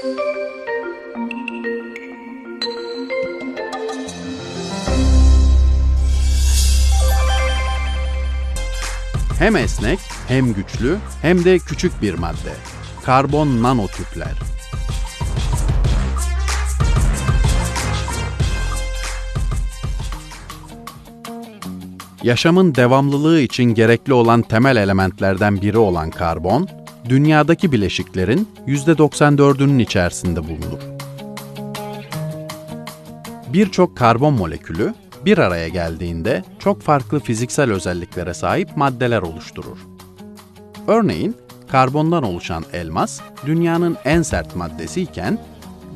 Hem esnek, hem güçlü, hem de küçük bir madde. Karbon nanotüpler. Yaşamın devamlılığı için gerekli olan temel elementlerden biri olan karbon, dünyadaki bileşiklerin %94'ünün içerisinde bulunur. Birçok karbon molekülü bir araya geldiğinde çok farklı fiziksel özelliklere sahip maddeler oluşturur. Örneğin karbondan oluşan elmas dünyanın en sert maddesi iken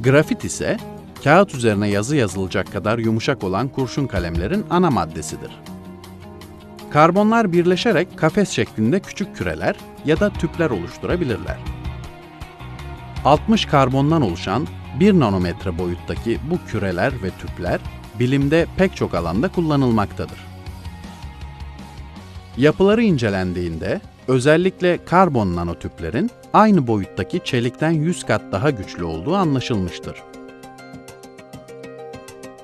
grafit ise kağıt üzerine yazı yazılacak kadar yumuşak olan kurşun kalemlerin ana maddesidir. Karbonlar birleşerek kafes şeklinde küçük küreler ya da tüpler oluşturabilirler. 60 karbondan oluşan 1 nanometre boyuttaki bu küreler ve tüpler bilimde pek çok alanda kullanılmaktadır. Yapıları incelendiğinde özellikle karbon nanotüplerin aynı boyuttaki çelikten 100 kat daha güçlü olduğu anlaşılmıştır.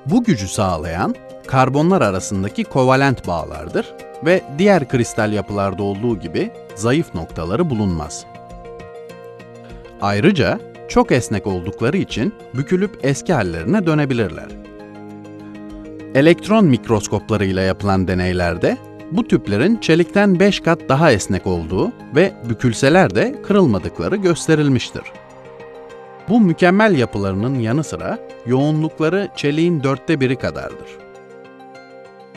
Bu gücü sağlayan karbonlar arasındaki kovalent bağlardır ve diğer kristal yapılarda olduğu gibi zayıf noktaları bulunmaz. Ayrıca çok esnek oldukları için bükülüp eski hallerine dönebilirler. Elektron mikroskoplarıyla yapılan deneylerde bu tüplerin çelikten 5 kat daha esnek olduğu ve bükülseler de kırılmadıkları gösterilmiştir. Bu mükemmel yapılarının yanı sıra yoğunlukları çeliğin dörtte biri kadardır.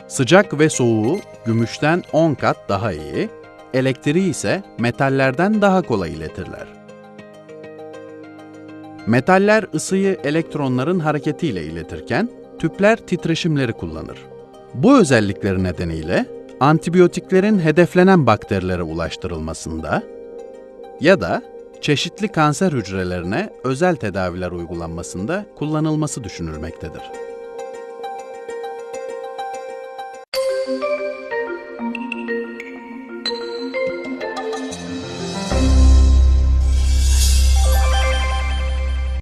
Sıcak ve soğuğu gümüşten 10 kat daha iyi, elektriği ise metallerden daha kolay iletirler. Metaller ısıyı elektronların hareketiyle iletirken tüpler titreşimleri kullanır. Bu özellikleri nedeniyle antibiyotiklerin hedeflenen bakterilere ulaştırılmasında ya da çeşitli kanser hücrelerine özel tedaviler uygulanmasında kullanılması düşünülmektedir. thank you